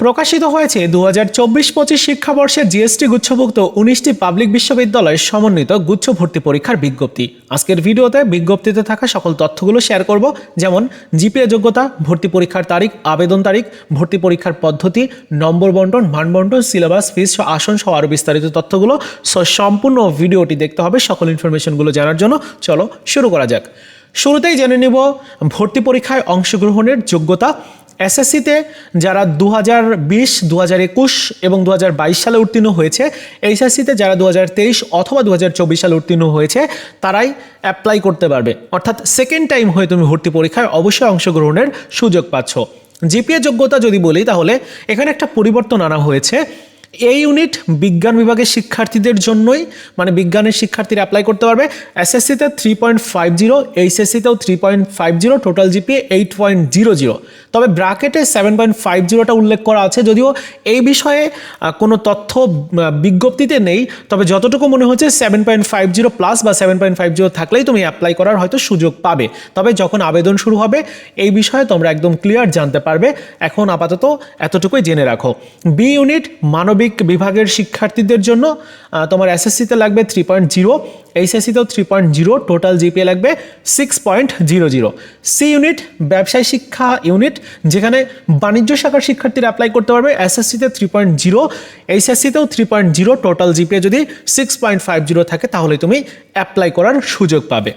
প্রকাশিত হয়েছে দু হাজার চব্বিশ পঁচিশ শিক্ষাবর্ষে জিএসটি গুচ্ছভুক্ত উনিশটি পাবলিক বিশ্ববিদ্যালয়ের সমন্বিত গুচ্ছ ভর্তি পরীক্ষার বিজ্ঞপ্তি। আজকের ভিডিওতে বিজ্ঞপ্তিতে থাকা সকল তথ্যগুলো শেয়ার করব, যেমন জিপিএ যোগ্যতা, ভর্তি পরীক্ষার তারিখ, আবেদন তারিখ, ভর্তি পরীক্ষার পদ্ধতি, নম্বর বন্টন মান বন্টন সিলেবাস ফিস আসন সহ আরও বিস্তারিত তথ্যগুলো। সম্পূর্ণ ভিডিওটি দেখতে হবে, সকল ইনফরমেশনগুলো জানার জন্য। চলো শুরু করা যাক। শুরুতেই জেনে নিব, ভর্তি পরীক্ষায় অংশগ্রহণের যোগ্যতা। এসএসসিতে যারা দু হাজার বিশ দু হাজার একুশ এবং দু হাজার বাইশ সালে উত্তীর্ণ হয়েছে এইচএসসিতে যারা দু হাজার তেইশ অথবা দু হাজার চব্বিশ সালে উত্তীর্ণ হয়েছে, তারাই অ্যাপ্লাই করতে পারবে। অর্থাৎ সেকেন্ড টাইম হয়ে তুমি ভর্তি পরীক্ষায় অবশ্যই অংশগ্রহণের সুযোগ পাচ্ছ। জিপিএ যোগ্যতা যদি বলি, তাহলে এখানে একটা পরিবর্তন আনা হয়েছে। এই ইউনিট বিজ্ঞান বিভাগের শিক্ষার্থীদের জন্যই মানে বিজ্ঞানের শিক্ষার্থীরা অ্যাপ্লাই করতে পারবে। এসএসসিতে three point five zero এইচএসসিতেও three point five zero total GPA eight point zero zero তবে ব্রাকেটে সেভেন পয়েন্ট ফাইভ জিরোটা উল্লেখ করা আছে, যদিও এই বিষয়ে কোনো তথ্য বিজ্ঞপ্তিতে নেই। তবে যতটুকু মনে হচ্ছে seven point five zero plus বা সেভেন পয়েন্ট ফাইভ জিরো থাকলেই তুমি অ্যাপ্লাই করার হয়তো সুযোগ পাবে। তবে যখন আবেদন শুরু হবে, এই বিষয়ে তোমরা একদম ক্লিয়ার জানতে পারবে। এখন আপাতত এতটুকুই জেনে রাখো। বি ইউনিট মানবিক বিভাগের শিক্ষার্থীদের জন্য তোমার এসএসসিতে লাগবে three point zero এইচএসসিতেও three point zero total GPA লাগবে six point zero zero C unit ব্যবসায় শিক্ষা ইউনিট যেখানে বাণিজ্য শাখার শিক্ষার্থীরা অ্যাপ্লাই করতে পারবে এসএসসিতে three point zero এইচএসসিতেও three point zero total GPA যদি সিক্স পয়েন্ট ফাইভ জিরো থাকে, তাহলে তুমি অ্যাপ্লাই করার সুযোগ পাবে।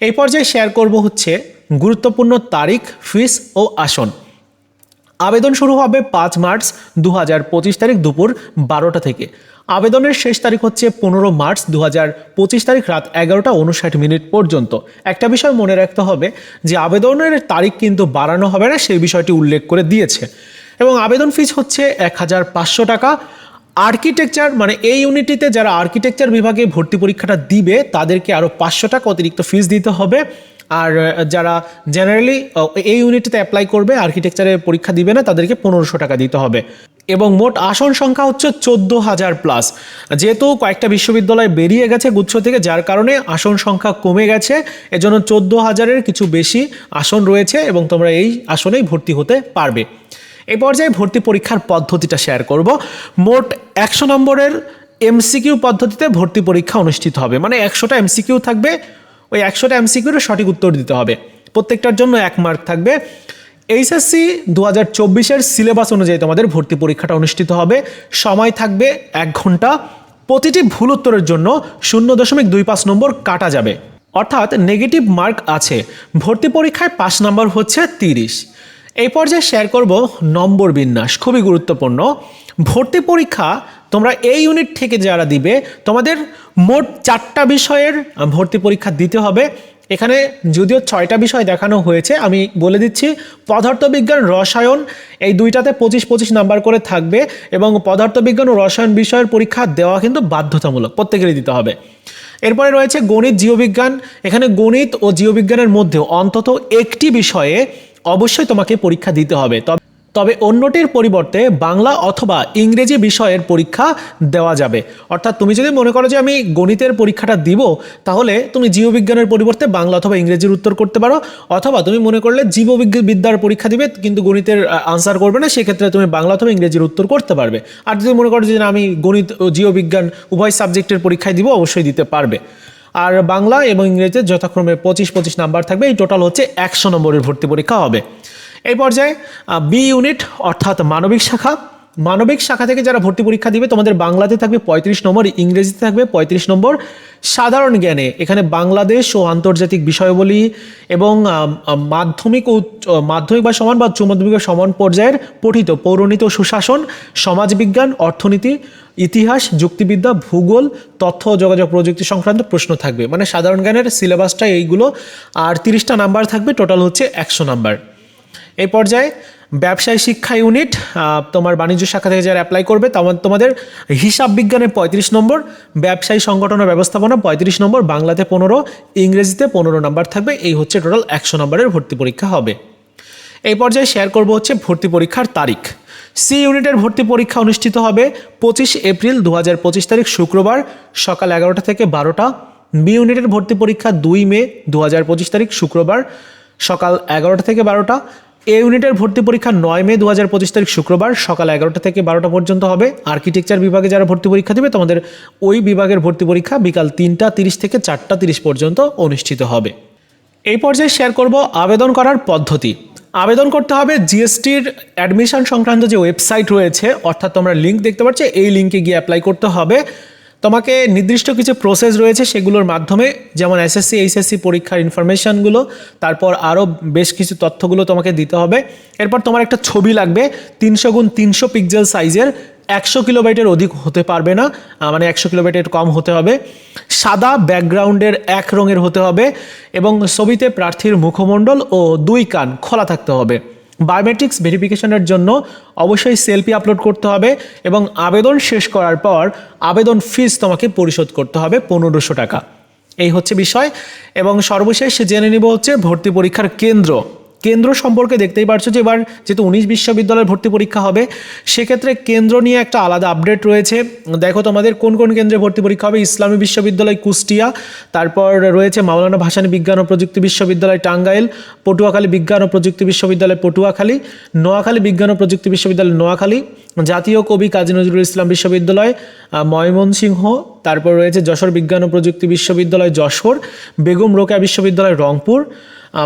এই পর্যায়ে শেয়ার করব হচ্ছে গুরুত্বপূর্ণ তারিখ ফিস ও আসন। আবেদন শুরু হবে পাঁচ মার্চ দু হাজার পঁচিশ তারিখ দুপুর বারোটা থেকে। আবেদনের শেষ তারিখ হচ্ছে পনেরো মার্চ দু হাজার পঁচিশ তারিখ রাত এগারোটা উনষাট মিনিট পর্যন্ত। একটা বিষয় মনে রাখতে হবে যে আবেদনের তারিখ কিন্তু বাড়ানো হবে না, সেই বিষয়টি উল্লেখ করে দিয়েছে। এবং আবেদন ফিজ হচ্ছে এক হাজার পাঁচশো টাকা। আর্কিটেকচার মানে এই ইউনিটিতে যারা আর্কিটেকচার বিভাগে ভর্তি পরীক্ষাটা দিবে, তাদেরকে আরও পাঁচশো টাকা অতিরিক্ত ফিস দিতে হবে। আর যারা জেনারেলি এই ইউনিটটিতে অ্যাপ্লাই করবে আর্কিটেকচারে পরীক্ষা দিবে না, তাদেরকে পনেরোশো টাকা দিতে হবে। এবং মোট আসন সংখ্যা হচ্ছে চোদ্দ হাজার প্লাস যেহেতু কয়েকটা বিশ্ববিদ্যালয় বেরিয়ে গেছে গুচ্ছ থেকে, যার কারণে আসন সংখ্যা কমে গেছে, এজন্য চোদ্দ হাজারের কিছু বেশি আসন রয়েছে এবং তোমরা এই আসনেই ভর্তি হতে পারবে। এই পর্যায়ে ভর্তি পরীক্ষার পদ্ধতিটা শেয়ার করব। মোট একশো নম্বরের এমসিকিউ পদ্ধতিতে ভর্তি পরীক্ষা অনুষ্ঠিত হবে। মানে একশোটা এমসিকিউ থাকবে, ওই একশোটা এমসিকিউর সঠিক উত্তর দিতে হবে। প্রত্যেকটার জন্য এক মার্ক থাকবে। এইচএসসি দু হাজার চব্বিশের সিলেবাস অনুযায়ী তোমাদের ভর্তি পরীক্ষাটা অনুষ্ঠিত হবে। সময় থাকবে এক ঘণ্টা। প্রতিটি ভুল উত্তরের জন্য শূন্য দশমিক দুই পাঁচ নম্বর কাটা যাবে। অর্থাৎ নেগেটিভ মার্ক আছে। ভর্তি পরীক্ষায় পাঁচ নম্বর হচ্ছে তিরিশ। এই পর্যায়ে শেয়ার করব নম্বর বিন্যাস, খুবই গুরুত্বপূর্ণ। ভর্তি পরীক্ষা তোমরা এই ইউনিট থেকে যারা দিবে, তোমাদের মোট চারটা বিষয়ের ভর্তি পরীক্ষা দিতে হবে। এখানে যদিও ছয়টা বিষয় দেখানো হয়েছে, আমি বলে দিচ্ছি, পদার্থবিজ্ঞান, রসায়ন, এই দুইটাতে পঁচিশ পঁচিশ নাম্বার করে থাকবে এবং পদার্থবিজ্ঞান ও রসায়ন বিষয়ের পরীক্ষা দেওয়া কিন্তু বাধ্যতামূলক, প্রত্যেকেরই দিতে হবে। এরপরে রয়েছে গণিত জীববিজ্ঞান এখানে গণিত ও জীববিজ্ঞানের মধ্যে অন্তত একটি বিষয়ে অবশ্যই তোমাকে পরীক্ষা দিতে হবে। তবে তবে অন্যটির পরিবর্তে বাংলা অথবা ইংরেজি বিষয়ের পরীক্ষা দেওয়া যাবে। অর্থাৎ তুমি যদি মনে করো যে আমি গণিতের পরীক্ষাটা দিব, তাহলে তুমি জীববিজ্ঞানের পরিবর্তে বাংলা অথবা ইংরেজির উত্তর করতে পারো। অথবা তুমি মনে করলে জীববিজ্ঞান বিদ্যার পরীক্ষা দিবে, কিন্তু গণিতের আনসার করবে না, সেক্ষেত্রে তুমি বাংলা অথবা ইংরেজির উত্তর করতে পারবে। আর যদি মনে করো যে আমি গণিত ও জীববিজ্ঞান উভয় সাবজেক্টের পরীক্ষায় দিব, অবশ্যই দিতে পারবে। আর বাংলা এবং ইংরেজিতে যথাক্রমে পঁচিশ পঁচিশ নাম্বার থাকবে। এই টোটাল হচ্ছে একশো নম্বরের ভর্তি পরীক্ষা হবে। এই পর্যায়ে বি ইউনিট অর্থাৎ মানবিক শাখা মানবিক শাখা থেকে যারা ভর্তি পরীক্ষা দিবে, তোমাদের বাংলাতে থাকবে পঁয়ত্রিশ নম্বর, ইংরেজিতে থাকবে পঁয়ত্রিশ নম্বর। সাধারণ জ্ঞানে, এখানে বাংলাদেশ ও আন্তর্জাতিক বিষয়াবলী এবং মাধ্যমিক ও মাধ্যমিক বা সমান বা উচ্চ মাধ্যমিকের সমান পর্যায়ের পঠিত পৌরণিত সুশাসন, সমাজবিজ্ঞান, অর্থনীতি, ইতিহাস, যুক্তিবিদ্যা, ভূগোল, তথ্য ও যোগাযোগ প্রযুক্তি সংক্রান্ত প্রশ্ন থাকবে। মানে সাধারণ জ্ঞানের সিলেবাসটা এইগুলো। আর তিরিশটা নাম্বার থাকবে টোটাল হচ্ছে একশো নাম্বার এই পর্যায়ে ব্যবসায় শিক্ষা ইউনিট তোমার বাণিজ্য শাখা থেকে যারা অ্যাপ্লাই করবে তোমাদের হিসাব বিজ্ঞানে পঁয়ত্রিশ নম্বর, ব্যবসায়ী সংগঠন ও ব্যবস্থাপনা পঁয়ত্রিশ নম্বর, বাংলাতে পনেরো, ইংরেজিতে পনেরো নম্বর থাকবে, এই হচ্ছে টোটাল একশো নম্বরের ভর্তি পরীক্ষা হবে। এই পর্যায়ে শেয়ার করব হচ্ছে ভর্তি পরীক্ষার তারিখ। সি ইউনিটের ভর্তি পরীক্ষা অনুষ্ঠিত হবে পঁচিশ এপ্রিল দু হাজার পঁচিশ তারিখ শুক্রবার সকাল এগারোটা থেকে বারোটা। বি ইউনিটের ভর্তি পরীক্ষা দুই মে দু হাজার পঁচিশ তারিখ শুক্রবার সকাল এগারোটা থেকে বারোটা। এ ইউনিটের ভর্তি পরীক্ষা নয় মে দু হাজার পঁচিশ তারিখ শুক্রবার সকাল এগারোটা থেকে বারোটা পর্যন্ত হবে। আর্কিটেকচার বিভাগে যারা ভর্তি পরীক্ষা দেবে, তোমাদের ওই বিভাগের ভর্তি পরীক্ষা বিকাল তিনটা তিরিশ থেকে চারটা তিরিশ পর্যন্ত অনুষ্ঠিত হবে। এই পর্যায়ে শেয়ার করব আবেদন করার পদ্ধতি। আবেদন করতে হবে জিএসটির অ্যাডমিশন সংক্রান্ত যে ওয়েবসাইট রয়েছে, অর্থাৎ তোমরা লিঙ্ক দেখতে পাচ্ছ, এই লিঙ্কে গিয়ে অ্যাপ্লাই করতে হবে। তোমাকে নির্দিষ্ট কিছু প্রসেস রয়েছে সেগুলোর মাধ্যমে, যেমন এসএসসি এইচএসসি পরীক্ষার ইনফরমেশানগুলো তারপর আরও বেশ কিছু তথ্যগুলো তোমাকে দিতে হবে। এরপর তোমার একটা ছবি লাগবে, তিনশো গুণ তিনশো পিক্সেল সাইজের একশো কিলোবাইটের অধিক হতে পারবে না মানে একশো কিলোবাইটের কম হতে হবে। সাদা ব্যাকগ্রাউন্ডের এক রঙের হতে হবে এবং ছবিতে প্রার্থীর মুখমণ্ডল ও দুই কান খোলা থাকতে হবে। বায়োমেট্রিক্স ভেরিফিকেশনের জন্য অবশ্যই সেলফি আপলোড করতে হবে এবং আবেদন শেষ করার পর আবেদন ফিস তোমাকে পরিশোধ করতে হবে পনেরোশো টাকা। এই হচ্ছে বিষয় এবং সর্বশেষ জেনে নিব হচ্ছে ভর্তি পরীক্ষার কেন্দ্র। কেন্দ্র সম্পর্কে দেখতেই পারছ যে এবার যেহেতু উনিশ বিশ্ববিদ্যালয়ের ভর্তি পরীক্ষা হবে, সেক্ষেত্রে কেন্দ্র নিয়ে একটা আলাদা আপডেট রয়েছে। দেখো তোমাদের কোন কোন কেন্দ্রে ভর্তি পরীক্ষা হবে। ইসলামী বিশ্ববিদ্যালয় কুষ্টিয়া, তারপর রয়েছে মাওলানা ভাসানী বিজ্ঞান ও প্রযুক্তি বিশ্ববিদ্যালয় টাঙ্গাইল, পটুয়াখালী বিজ্ঞান ও প্রযুক্তি বিশ্ববিদ্যালয় পটুয়াখালী, নোয়াখালী বিজ্ঞান ও প্রযুক্তি বিশ্ববিদ্যালয় নোয়াখালী, জাতীয় কবি কাজী নজরুল ইসলাম বিশ্ববিদ্যালয় ময়মনসিংহ, তারপর রয়েছে যশোর বিজ্ঞান ও প্রযুক্তি বিশ্ববিদ্যালয় যশোর, বেগম রোকেয়া বিশ্ববিদ্যালয় রংপুর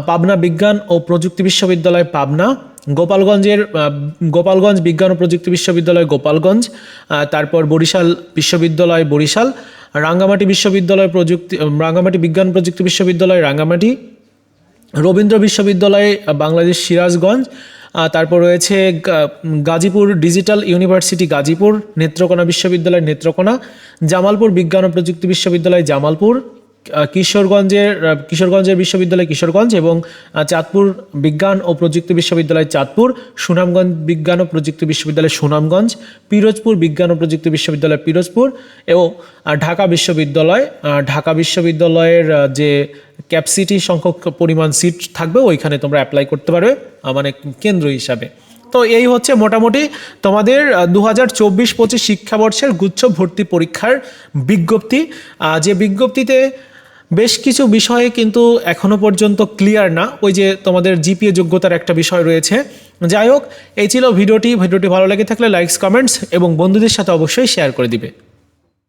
পাবনা বিজ্ঞান ও প্রযুক্তি বিশ্ববিদ্যালয় পাবনা, গোপালগঞ্জের গোপালগঞ্জ বিজ্ঞান ও প্রযুক্তি বিশ্ববিদ্যালয় গোপালগঞ্জ তারপর বরিশাল বিশ্ববিদ্যালয় বরিশাল, রাঙ্গামাটি বিশ্ববিদ্যালয় প্রযুক্তি রাঙ্গামাটি বিজ্ঞান প্রযুক্তি বিশ্ববিদ্যালয় রাঙ্গামাটি, রবীন্দ্র বিশ্ববিদ্যালয় বাংলাদেশ সিরাজগঞ্জ তারপর রয়েছে গাজীপুর ডিজিটাল ইউনিভার্সিটি গাজীপুর, নেত্রকোনা বিশ্ববিদ্যালয় নেত্রকোনা, জামালপুর বিজ্ঞান ও প্রযুক্তি বিশ্ববিদ্যালয় জামালপুর কিশোরগঞ্জের কিশোরগঞ্জের বিশ্ববিদ্যালয় কিশোরগঞ্জ এবং চাঁদপুর বিজ্ঞান ও প্রযুক্তি বিশ্ববিদ্যালয় চাঁদপুর, সুনামগঞ্জ বিজ্ঞান ও প্রযুক্তি বিশ্ববিদ্যালয় সুনামগঞ্জ, পিরোজপুর বিজ্ঞান ও প্রযুক্তি বিশ্ববিদ্যালয় পিরোজপুর এবং ঢাকা বিশ্ববিদ্যালয় ঢাকা বিশ্ববিদ্যালয়ের যে ক্যাপসিটি সংখ্যক পরিমাণ সিট থাকবে ওইখানে তোমরা অ্যাপ্লাই করতে পারবে মানে কেন্দ্র হিসাবে। তো এই হচ্ছে মোটামুটি তোমাদের দু হাজার চব্বিশ পঁচিশ শিক্ষাবর্ষের গুচ্ছ ভর্তি পরীক্ষার বিজ্ঞপ্তি। যে বিজ্ঞপ্তিতে বেশ কিছু বিষয়ে কিন্তু এখনও পর্যন্ত ক্লিয়ার না। ওই যে তোমাদের জিপিএ যোগ্যতার একটা বিষয় রয়েছে। যাই হোক, এই ছিল ভিডিওটি। ভিডিওটি ভালো লেগে থাকলে লাইকস কমেন্টস এবং বন্ধুদের সাথে অবশ্যই শেয়ার করে দিবে।